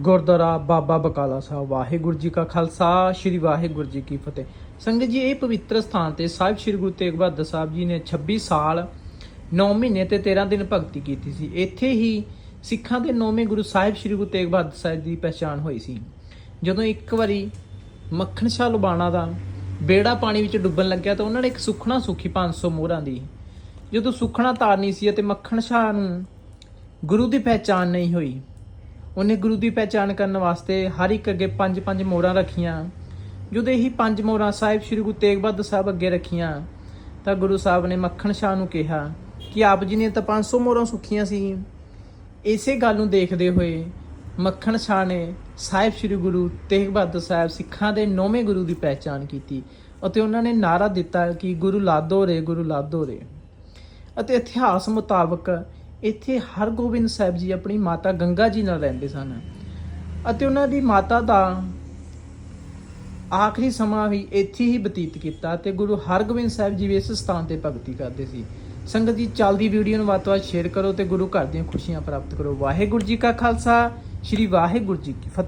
ਗੁਰਦੁਆਰਾ ਬਾਬਾ ਬਕਾਲਾ ਸਾਹਿਬ, ਵਾਹਿਗੁਰੂ ਜੀ ਕਾ ਖਾਲਸਾ, ਸ੍ਰੀ ਵਾਹਿਗੁਰੂ ਜੀ ਕੀ ਫਤਿਹ। ਸੰਗਤ ਜੀ, ਇਹ ਪਵਿੱਤਰ ਸਥਾਨ ਤੇ ਸਾਹਿਬ ਸ੍ਰੀ ਗੁਰੂ ਤੇਗ ਬਹਾਦਰ ਸਾਹਿਬ ਜੀ ਨੇ 26 ਸਾਲ 9 ਮਹੀਨੇ ਤੇ 13 ਦਿਨ ਭਗਤੀ ਕੀਤੀ ਸੀ। ਇੱਥੇ ਹੀ ਸਿੱਖਾਂ ਦੇ ਨੌਵੇਂ ਗੁਰੂ ਸਾਹਿਬ ਸ੍ਰੀ ਗੁਰੂ ਤੇਗ ਬਹਾਦਰ ਸਾਹਿਬ ਦੀ ਪਛਾਣ ਹੋਈ ਸੀ। ਜਦੋਂ ਇੱਕ ਵਾਰੀ ਮੱਖਣ ਸ਼ਾਹ ਲੁਬਾਣਾ ਦਾ ਬੇੜਾ ਪਾਣੀ ਵਿੱਚ ਡੁੱਬਣ ਲੱਗਿਆ ਤਾਂ ਉਹਨਾਂ ਨੇ ਇੱਕ ਸੁਖਣਾ ਸੁਖੀ 500 ਮੋਹਰਾਂ ਦੀ। ਜਦੋਂ ਸੁਖਣਾ ਤਾਰਨੀ ਸੀ ਅਤੇ ਮੱਖਣ ਸ਼ਾਹ ਨੂੰ ਗੁਰੂ ਦੀ ਪਹਿਚਾਣ ਨਹੀਂ ਹੋਈ ਉਹਨੇ ਗੁਰੂ ਦੀ ਪਹਿਚਾਣ ਕਰਨ ਵਾਸਤੇ ਹਰ ਇੱਕ ਅੱਗੇ ਪੰਜ ਪੰਜ ਮੋਹਰਾਂ ਰੱਖੀਆਂ। ਜਦੋਂ ਇਹੀ ਪੰਜ ਮੋਹਰਾਂ ਸਾਹਿਬ ਸ੍ਰੀ ਗੁਰੂ ਤੇਗ ਬਹਾਦਰ ਸਾਹਿਬ ਅੱਗੇ ਰੱਖੀਆਂ। ਤਾਂ ਗੁਰੂ ਸਾਹਿਬ ਨੇ ਮੱਖਣ ਸ਼ਾਹ ਨੂੰ ਕਿਹਾ ਕਿ ਆਪ ਜੀ ਨੇ ਤਾਂ 500 ਮੋਹਰਾਂ ਸੁੱਖੀਆਂ ਸੀ। ਇਸੇ ਗੱਲ ਨੂੰ ਦੇਖਦੇ ਹੋਏ ਮੱਖਣ ਸ਼ਾਹ ਨੇ ਸਾਹਿਬ ਸ੍ਰੀ ਗੁਰੂ ਤੇਗ ਬਹਾਦਰ ਸਾਹਿਬ ਸਿੱਖਾਂ ਦੇ ਨੌਵੇਂ ਗੁਰੂ ਦੀ ਪਹਿਚਾਣ ਕੀਤੀ ਅਤੇ ਉਹਨਾਂ ਨੇ ਨਾਰਾ ਦਿੱਤਾ ਕਿ ਗੁਰੂ ਲਾਦੋ ਰੇ, ਗੁਰੂ ਲਾਦੋ ਰੇ। ਅਤੇ ਇਤਿਹਾਸ ਮੁਤਾਬਕ ਇੱਥੇ ਹਰਗੋਬਿੰਦ ਸਾਹਿਬ ਜੀ ਆਪਣੀ ਮਾਤਾ ਗੰਗਾ ਜੀ ਨਾਲ ਰਹਿੰਦੇ ਸਨ। ਅਤੇ ਉਹਨਾਂ ਦੀ ਮਾਤਾ ਦਾ ਆਖਰੀ ਸਮਾਂ ਵੀ ਇੱਥੇ ਹੀ ਬਤੀਤ ਕੀਤਾ ਤੇ ਗੁਰੂ ਹਰਗੋਬਿੰਦ ਸਾਹਿਬ ਜੀ ਵੀ ਇਸ ਸਥਾਨ ਤੇ ਭਗਤੀ ਕਰਦੇ ਸੀ। ਸੰਗਤ ਜੀ, ਚੱਲਦੀ ਵੀਡੀਓ ਨੂੰ ਵੱਧ ਤੋਂ ਵੱਧ ਸ਼ੇਅਰ ਕਰੋ ਤੇ ਗੁਰੂ ਘਰ ਦੀਆਂ ਖੁਸ਼ੀਆਂ ਪ੍ਰਾਪਤ ਕਰੋ। ਵਾਹਿਗੁਰੂ ਜੀ ਕਾ ਖਾਲਸਾ, ਸ੍ਰੀ ਵਾਹਿਗੁਰੂ ਜੀ ਕੀ ਫਤਿਹ।